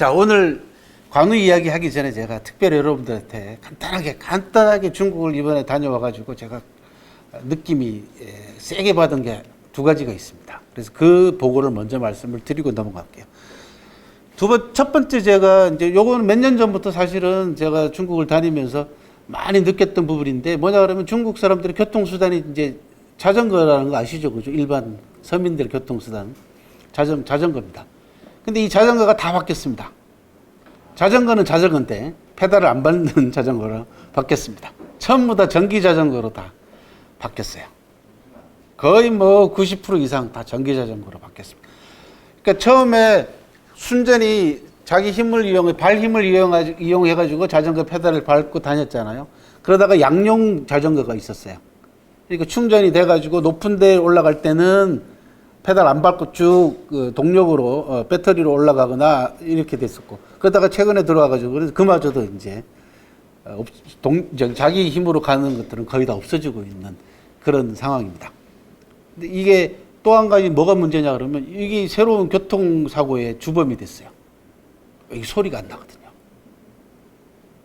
자, 오늘 관우 이야기 하기 전에 제가 특별히 여러분들한테 간단하게, 간단하게 중국을 이번에 다녀와가지고 제가 느낌이 예, 세게 받은 게 두 가지가 있습니다. 그래서 그 보고를 먼저 말씀을 드리고 넘어갈게요. 두 번, 첫 번째 제가 이제 요거는 몇 년 전부터 사실은 제가 중국을 다니면서 많이 느꼈던 부분인데 뭐냐 그러면 중국 사람들의 교통수단이 이제 자전거라는 거 아시죠? 그죠? 일반 서민들 교통수단. 자전, 자전거입니다. 근데 이 자전거가 다 바뀌었습니다. 자전거는 자전거인데 페달을 안 밟는 자전거로 바뀌었습니다. 전부 다 전기 자전거로 다 바뀌었어요. 거의 뭐 90% 이상 다 전기 자전거로 바뀌었습니다. 그러니까 처음에 순전히 자기 힘을 이용해 발 힘을 이용해 가지고 자전거 페달을 밟고 다녔잖아요. 그러다가 양용 자전거가 있었어요. 그러니까 충전이 돼 가지고 높은 데 올라갈 때는 페달 안 밟고 쭉 그 동력으로 어, 배터리로 올라가거나 이렇게 됐었고 그러다가 최근에 들어와 가지고 그래서 그마저도 이제 어, 없, 동, 저, 자기 힘으로 가는 것들은 거의 다 없어지고 있는 그런 상황입니다. 근데 이게 또 한 가지 뭐가 문제냐 그러면 이게 새로운 교통사고의 주범이 됐어요. 여기 소리가 안 나거든요.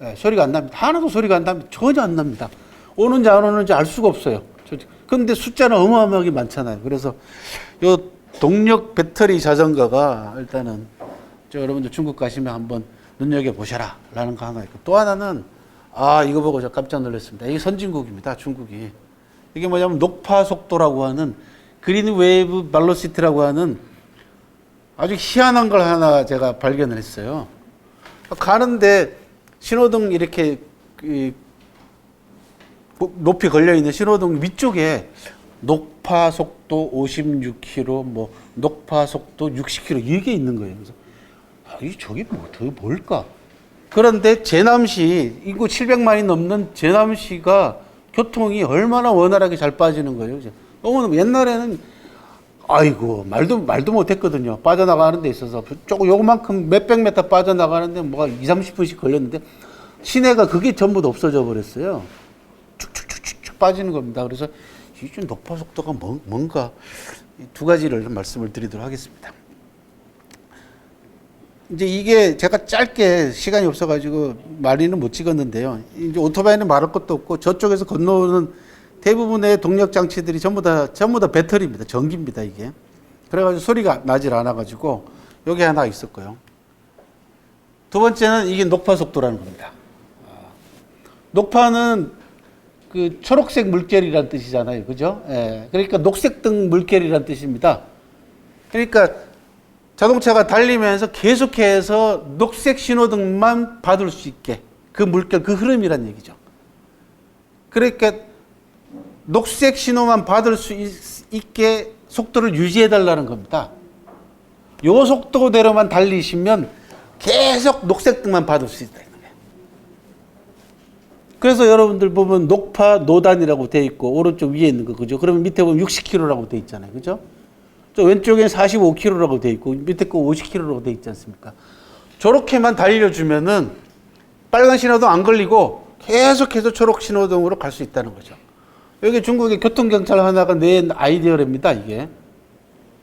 예, 소리가 안 납니다. 하나도 소리가 안 납니다. 전혀 안 납니다. 오는지 안 오는지 알 수가 없어요. 그런데 숫자는 어마어마하게 많잖아요. 그래서 요 동력 배터리 자전거가 일단은 저 여러분들 중국 가시면 한번 눈여겨 보셔라 라는 거 하나 있고 또 하나는 아 이거 보고 저 깜짝 놀랐습니다. 이게 선진국입니다. 중국이 이게 뭐냐면 녹파 속도라고 하는 그린 웨이브 발로시티라고 하는 아주 희한한 걸 하나 제가 발견을 했어요. 가는데 신호등 이렇게 이 높이 걸려 있는 신호등 위쪽에 녹파 속도 56km, 뭐 녹파 속도 60km 이게 있는 거예요. 그래서 아, 이 저게 뭐, 더 뭘까? 그런데 제남시 인구 700만이 넘는 제남시가 교통이 얼마나 원활하게 잘 빠지는 거예요. 너무 옛날에는 아이고 말도 말도 못했거든요. 빠져나가는 데 있어서 조금 요만큼 몇백 메터 빠져나가는데 뭐가 2, 30분씩 걸렸는데 시내가 그게 전부 다 없어져 버렸어요. 쭉쭉쭉쭉 빠지는 겁니다. 그래서 이좀 녹파 속도가 뭐, 뭔가 이두 가지를 좀 말씀을 드리도록 하겠습니다. 이제 이게 제가 짧게 시간이 없어가지고 많이는 못 찍었는데요. 이제 오토바이는 말할 것도 없고 저쪽에서 건너오는 대부분의 동력 장치들이 전부 다 전부 다 배터리입니다. 전기입니다 이게. 그래가지고 소리가 나질 않아가지고 여기 하나 있었고요. 두 번째는 이게 녹파 속도라는 겁니다. 아, 녹파는 그 초록색 물결이라는 뜻이잖아요. 그죠? 예. 그러니까 녹색 등 물결이라는 뜻입니다. 그러니까 자동차가 달리면서 계속해서 녹색 신호등만 받을 수 있게 그 물결, 그 흐름이란 얘기죠. 그러니까 녹색 신호만 받을 수 있, 있게 속도를 유지해 달라는 겁니다. 요 속도대로만 달리시면 계속 녹색 등만 받을 수 있다. 그래서 여러분들 보면 녹파 노단이라고 돼 있고 오른쪽 위에 있는 거 그죠? 그러면 밑에 보면 60km라고 돼 있잖아요. 그죠? 저 왼쪽엔 45km라고 돼 있고 밑에 거 50km라고 돼 있지 않습니까? 저렇게만 달려주면은 빨간 신호등 안 걸리고 계속해서 초록 신호등으로 갈 수 있다는 거죠. 여기 중국의 교통경찰 하나가 낸 아이디어랍니다, 이게.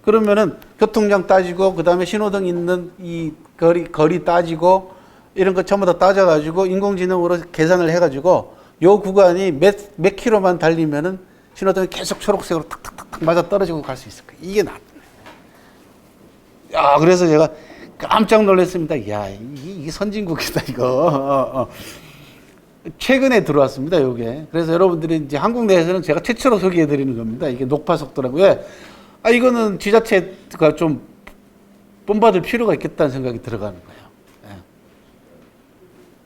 그러면은 교통량 따지고 그다음에 신호등 있는 이 거리 거리 따지고 이런 거 전부 다 따져가지고 인공지능으로 계산을 해가지고 요 구간이 몇 몇 킬로만 달리면은 신호등이 계속 초록색으로 탁탁탁탁 맞아 떨어지고 갈 수 있을 거예요. 이게 나. 야 그래서 제가 깜짝 놀랐습니다. 야 이게, 이게 선진국이다 이거. 어, 어. 최근에 들어왔습니다, 요게. 그래서 여러분들이 이제 한국 내에서는 제가 최초로 소개해 드리는 겁니다. 이게 녹파 속도라고. 왜? 아, 이거는 지자체가 좀 본받을 필요가 있겠다는 생각이 들어가는 거예요.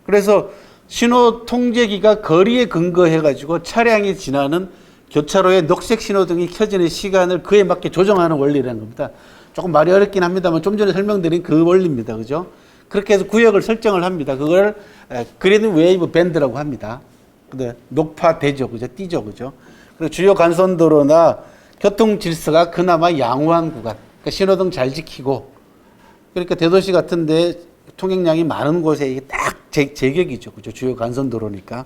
예. 그래서 신호 통제기가 거리에 근거해 가지고 차량이 지나는 교차로에 녹색 신호등이 켜지는 시간을 그에 맞게 조정하는 원리라는 겁니다. 조금 말이 어렵긴 합니다만 좀 전에 설명드린 그 원리입니다. 그죠? 그렇게 해서 구역을 설정을 합니다. 그걸 그린 웨이브 밴드라고 합니다. 근데 녹파되죠. 그죠? 뛰죠. 그죠? 그리고 주요 간선도로나 교통 질서가 그나마 양호한 구간. 그러니까 신호등 잘 지키고 그러니까 대도시 같은데 통행량이 많은 곳에 이게 딱 제, 제격이죠. 그죠? 주요 간선도로니까.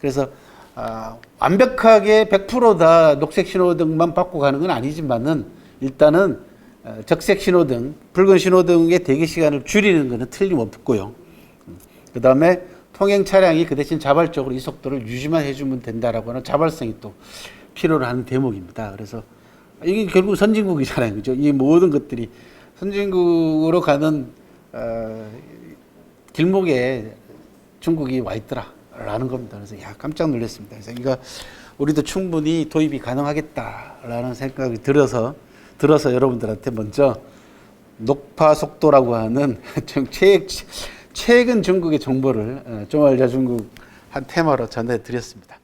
그래서 아, 완벽하게 100%다 녹색 신호등만 받고 가는 건 아니지만은 일단은 어, 적색 신호등, 붉은 신호등의 대기 시간을 줄이는 것은 틀림없고요. 그 다음에 통행 차량이 그 대신 자발적으로 이 속도를 유지만 해주면 된다라고 하는 자발성이 또 필요로 하는 대목입니다. 그래서 이게 결국 선진국이잖아요. 그죠? 이 모든 것들이 선진국으로 가는 어, 길목에 중국이 와 있더라라는 겁니다. 그래서 야 깜짝 놀랐습니다. 그래서 이거 우리도 충분히 도입이 가능하겠다라는 생각이 들어서 들어서 여러분들한테 먼저 녹파 속도라고 하는 좀 최, 최근 중국의 정보를 어, 좀 알자 중국 한 테마로 전해 드렸습니다.